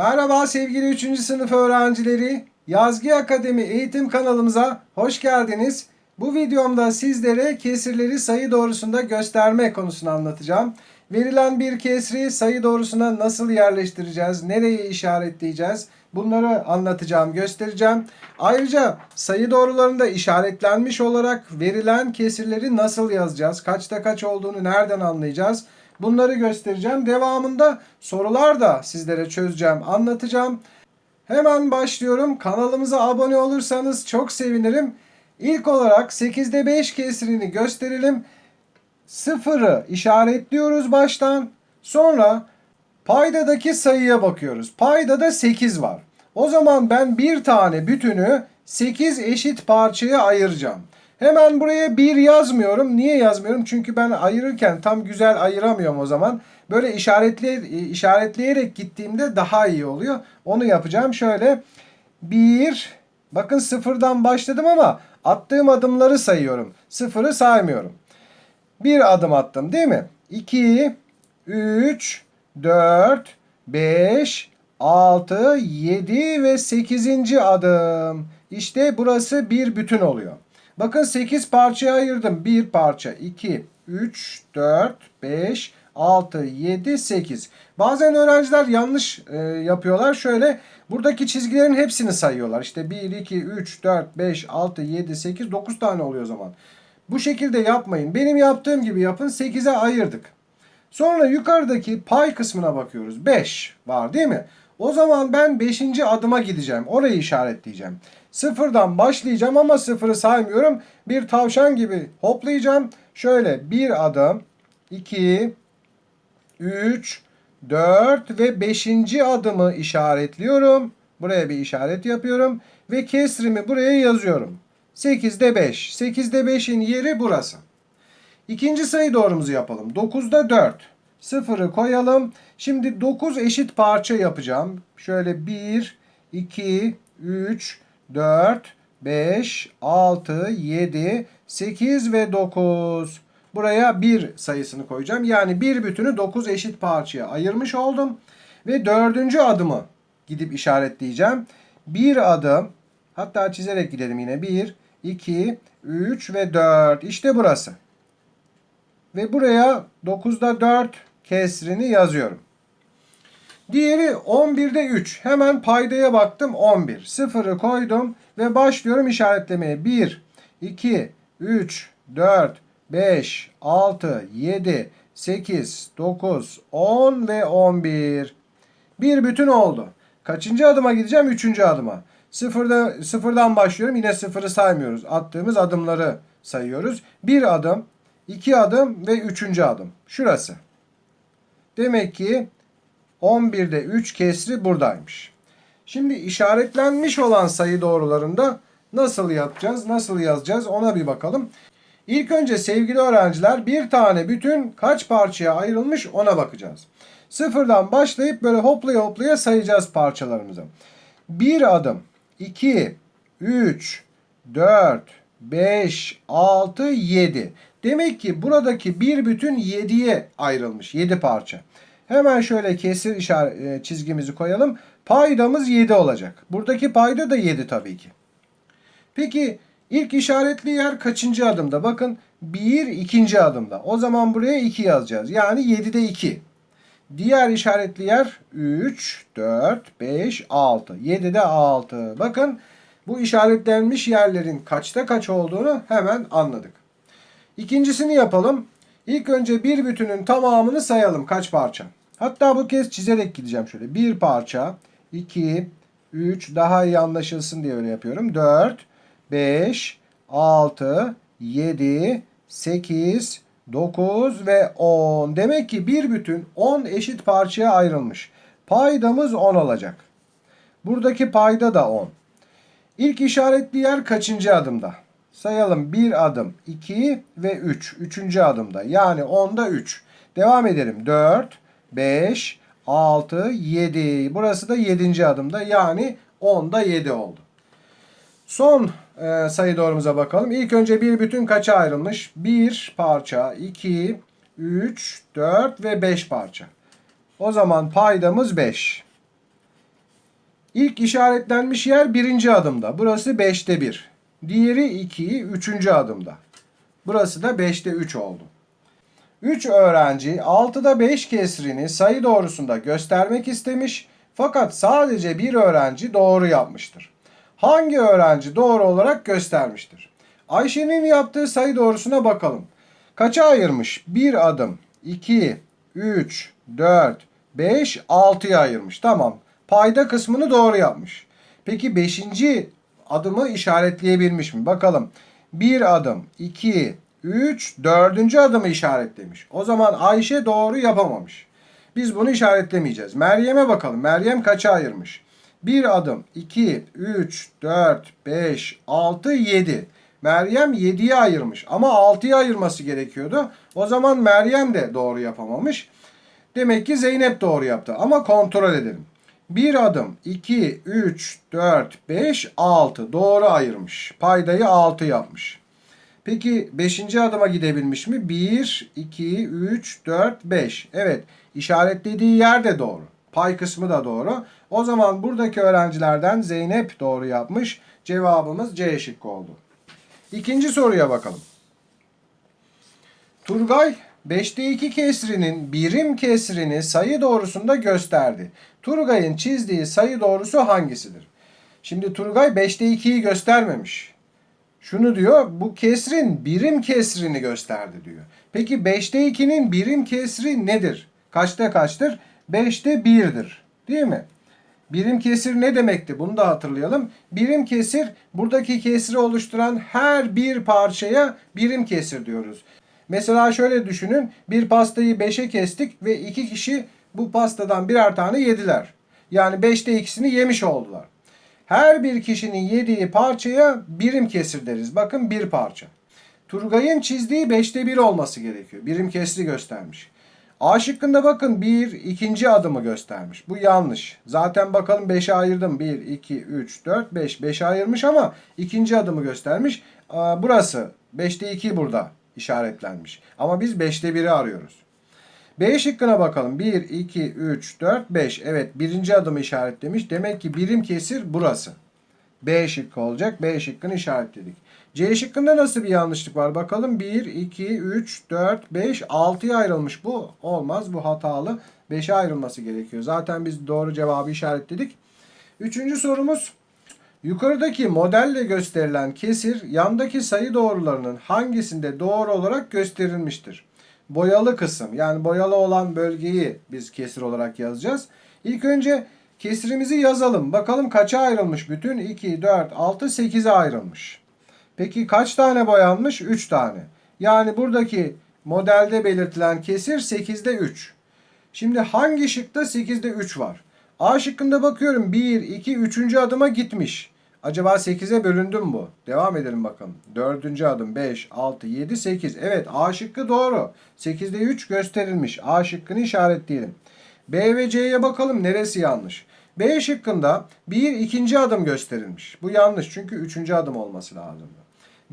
Merhaba sevgili 3. sınıf öğrencileri. Yazgi Akademi eğitim kanalımıza hoş geldiniz. Bu videomda sizlere kesirleri sayı doğrusunda gösterme konusunu anlatacağım. Verilen bir kesri sayı doğrusuna nasıl yerleştireceğiz, nereye işaretleyeceğiz bunları anlatacağım, göstereceğim. Ayrıca sayı doğrularında işaretlenmiş olarak verilen kesirleri nasıl yazacağız, kaçta kaç olduğunu nereden anlayacağız bunları göstereceğim. Devamında sorular da sizlere çözeceğim, anlatacağım. Hemen başlıyorum. Kanalımıza abone olursanız çok sevinirim. İlk olarak 8'de 5 kesirini gösterelim. Sıfırı işaretliyoruz baştan. Sonra paydadaki sayıya bakıyoruz. Paydada 8 var. O zaman ben bir tane bütünü 8 eşit parçaya ayıracağım. Hemen buraya 1 yazmıyorum. Niye yazmıyorum? Çünkü ben ayırırken tam güzel ayıramıyorum o zaman. Böyle işaretle, işaretleyerek gittiğimde daha iyi oluyor. Onu yapacağım. Şöyle 1 bakın sıfırdan başladım ama attığım adımları sayıyorum. Sıfırı saymıyorum. Bir adım attım değil mi? 2, 3, 4, 5, 6, 7 ve 8. adım. İşte burası bir bütün oluyor. Bakın 8 parçaya ayırdım. 1 parça, 2, 3, 4, 5, 6, 7, 8. Bazen öğrenciler yanlış e, yapıyorlar. Şöyle buradaki çizgilerin hepsini sayıyorlar. İşte 1, 2, 3, 4, 5, 6, 7, 8, 9 tane oluyor o zaman. Bu şekilde yapmayın. Benim yaptığım gibi yapın. 8'e ayırdık. Sonra yukarıdaki pay kısmına bakıyoruz. 5 var değil mi? O zaman ben 5. adıma gideceğim. Orayı işaretleyeceğim. Sıfırdan başlayacağım ama sıfırı saymıyorum. Bir tavşan gibi hoplayacağım. Şöyle bir adım, 2, 3, 4 ve 5. adımı işaretliyorum. Buraya bir işaret yapıyorum. Ve kesrimi buraya yazıyorum. 8'de 5. 8'de 5'in yeri burası. İkinci sayı doğrumuzu yapalım. 9'da 4. Sıfırı koyalım. Şimdi 9 eşit parça yapacağım. Şöyle 1, 2, 3, 4, 5, 6, 7, 8 ve 9. Buraya 1 sayısını koyacağım. Yani bir bütünü 9 eşit parçaya ayırmış oldum. Ve dördüncü adımı gidip işaretleyeceğim. Bir adım hatta çizerek gidelim yine. 1, 2, 3 ve 4. İşte burası. Ve buraya 9'da 4 kesrini yazıyorum. Diğeri 11'de 3. Hemen paydaya baktım 11. Sıfırı koydum ve başlıyorum işaretlemeye. 1, 2, 3, 4, 5, 6, 7, 8, 9, 10 ve 11. Bir bütün oldu. Kaçıncı adıma gideceğim? Üçüncü adıma. Sıfırda, sıfırdan başlıyorum. Yine sıfırı saymıyoruz. Attığımız adımları sayıyoruz. Bir adım, iki adım ve üçüncü adım. Şurası. Demek ki 11'de 3 kesri buradaymış. Şimdi işaretlenmiş olan sayı doğrularında nasıl yapacağız, nasıl yazacağız ona bir bakalım. İlk önce sevgili öğrenciler bir tane bütün kaç parçaya ayrılmış ona bakacağız. Sıfırdan başlayıp böyle hoplaya hoplaya sayacağız parçalarımızı. Bir adım, 2, 3, 4, 5, 6, 7. Demek ki buradaki bir bütün 7'ye ayrılmış. 7 parça. Hemen şöyle kesir işaret, e, çizgimizi koyalım. Paydamız 7 olacak. Buradaki payda da 7 tabii ki. Peki ilk işaretli yer kaçıncı adımda? Bakın 1 ikinci adımda. O zaman buraya 2 yazacağız. Yani 7'de 2. Diğer işaretli yer 3, 4, 5, 6. 7'de 6. Bakın bu işaretlenmiş yerlerin kaçta kaç olduğunu hemen anladık. İkincisini yapalım. İlk önce bir bütünün tamamını sayalım kaç parça. Hatta bu kez çizerek gideceğim şöyle. Bir parça, 2, 3 daha iyi anlaşılsın diye öyle yapıyorum. 4, 5, 6, 7, 8, 9 ve 10. Demek ki bir bütün 10 eşit parçaya ayrılmış. Paydamız 10 olacak. Buradaki payda da 10. İlk işaretli yer kaçıncı adımda? Sayalım 1 adım, 2 ve 3. Üçüncü adımda. Yani 10'da 3. Devam edelim. 4, 5, 6, 7. Burası da 7. adımda. Yani 10'da 7 oldu. Son e, sayı doğrumuza bakalım. İlk önce bir bütün kaça ayrılmış? 1 parça, 2, 3, 4 ve 5 parça. O zaman paydamız 5. İlk işaretlenmiş yer birinci adımda. Burası 5'te 1. Diğeri 2'yi 3. adımda. Burası da 5'te 3 oldu. 3 öğrenci 6'da 5 kesrini sayı doğrusunda göstermek istemiş fakat sadece bir öğrenci doğru yapmıştır. Hangi öğrenci doğru olarak göstermiştir? Ayşe'nin yaptığı sayı doğrusuna bakalım. Kaça ayırmış? 1 adım, 2, 3, 4, 5, 6'ya ayırmış. Tamam. Payda kısmını doğru yapmış. Peki 5. adımı işaretleyebilmiş mi? Bakalım. 1 adım, 2, 3, 4. adımı işaretlemiş. O zaman Ayşe doğru yapamamış. Biz bunu işaretlemeyeceğiz. Meryem'e bakalım. Meryem kaça ayırmış? 1 adım, 2, 3, 4, 5, 6, 7. Meryem 7'ye ayırmış ama 6'ya ayırması gerekiyordu. O zaman Meryem de doğru yapamamış. Demek ki Zeynep doğru yaptı ama kontrol edelim. 1 adım, 2, 3, 4, 5, 6 doğru ayırmış. Paydayı 6 yapmış. Peki 5. adıma gidebilmiş mi? 1, 2, 3, 4, 5. Evet işaretlediği yer de doğru. Pay kısmı da doğru. O zaman buradaki öğrencilerden Zeynep doğru yapmış. Cevabımız C şıkkı oldu. İkinci soruya bakalım. Turgay 5'te 2 kesrinin birim kesrini sayı doğrusunda gösterdi. Turgay'ın çizdiği sayı doğrusu hangisidir? Şimdi Turgay 5'te 2'yi göstermemiş. Şunu diyor bu kesrin birim kesrini gösterdi diyor. Peki 5'te 2'nin birim kesri nedir? Kaçta kaçtır? 5'te 1'dir. Değil mi? Birim kesir ne demekti? Bunu da hatırlayalım. Birim kesir buradaki kesri oluşturan her bir parçaya birim kesir diyoruz. Mesela şöyle düşünün. Bir pastayı 5'e kestik ve iki kişi bu pastadan birer tane yediler. Yani 5'te ikisini yemiş oldular. Her bir kişinin yediği parçaya birim kesir deriz. Bakın bir parça. Turgay'ın çizdiği 5'te 1 olması gerekiyor. Birim kesri göstermiş. A şıkkında bakın bir ikinci adımı göstermiş. Bu yanlış. Zaten bakalım 5'e ayırdım. 1, 2, 3, 4, 5. 5'e ayırmış ama ikinci adımı göstermiş. Burası 5'te 2 burada işaretlenmiş. Ama biz 5'te 1'i arıyoruz. B şıkkına bakalım. 1, 2, 3, 4, 5. Evet birinci adımı işaretlemiş. Demek ki birim kesir burası. B şıkkı olacak. B şıkkını işaretledik. C şıkkında nasıl bir yanlışlık var? Bakalım 1, 2, 3, 4, 5, 6'ya ayrılmış. Bu olmaz. Bu hatalı. 5'e ayrılması gerekiyor. Zaten biz doğru cevabı işaretledik. Üçüncü sorumuz. Yukarıdaki modelle gösterilen kesir yandaki sayı doğrularının hangisinde doğru olarak gösterilmiştir? Boyalı kısım yani boyalı olan bölgeyi biz kesir olarak yazacağız. İlk önce kesirimizi yazalım. Bakalım kaça ayrılmış? Bütün 2, 4, 6, 8'e ayrılmış. Peki kaç tane boyanmış? 3 tane. Yani buradaki modelde belirtilen kesir 8'de 3. Şimdi hangi şıkta 8'de 3 var? A şıkkında bakıyorum 1, 2, 3. adıma gitmiş. Acaba 8'e bölündü mü bu? Devam edelim bakalım. 4. adım 5, 6, 7, 8. Evet A şıkkı doğru. 8'de 3 gösterilmiş. A şıkkını işaretleyelim. B ve C'ye bakalım neresi yanlış? B şıkkında 1 ikinci adım gösterilmiş. Bu yanlış çünkü 3. adım olması lazım.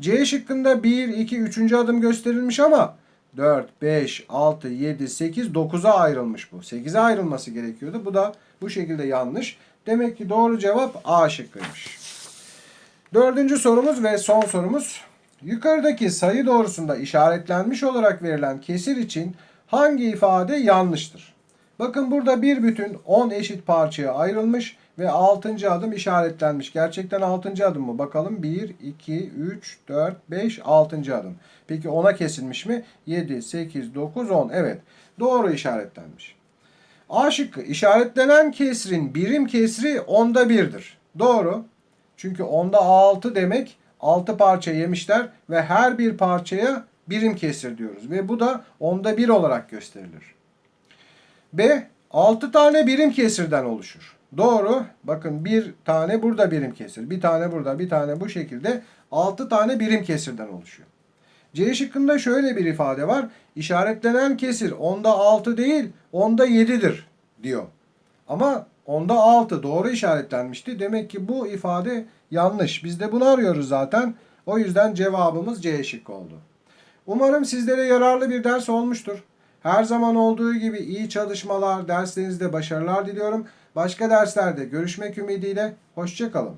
C şıkkında 1, 2, 3. adım gösterilmiş ama 4, 5, 6, 7, 8, 9'a ayrılmış bu. 8'e ayrılması gerekiyordu. Bu da bu şekilde yanlış. Demek ki doğru cevap A şıkkıymış. Dördüncü sorumuz ve son sorumuz. Yukarıdaki sayı doğrusunda işaretlenmiş olarak verilen kesir için hangi ifade yanlıştır? Bakın burada bir bütün 10 eşit parçaya ayrılmış ve 6. adım işaretlenmiş. Gerçekten 6. adım mı? Bakalım 1, 2, 3, 4, 5, 6. adım. Peki 10'a kesilmiş mi? 7, 8, 9, 10. Evet. Doğru işaretlenmiş. A şıkkı işaretlenen kesrin birim kesri onda birdir. Doğru. Çünkü onda 6 demek 6 parça yemişler ve her bir parçaya birim kesir diyoruz. Ve bu da onda 1 olarak gösterilir. B 6 tane birim kesirden oluşur. Doğru. Bakın bir tane burada birim kesir. Bir tane burada, bir tane bu şekilde 6 tane birim kesirden oluşuyor. C şıkkında şöyle bir ifade var. İşaretlenen kesir onda 6 değil, onda 7'dir diyor. Ama onda 6 doğru işaretlenmişti. Demek ki bu ifade yanlış. Biz de bunu arıyoruz zaten. O yüzden cevabımız C şıkkı oldu. Umarım sizlere yararlı bir ders olmuştur. Her zaman olduğu gibi iyi çalışmalar, derslerinizde başarılar diliyorum. Başka derslerde görüşmek ümidiyle. Hoşçakalın.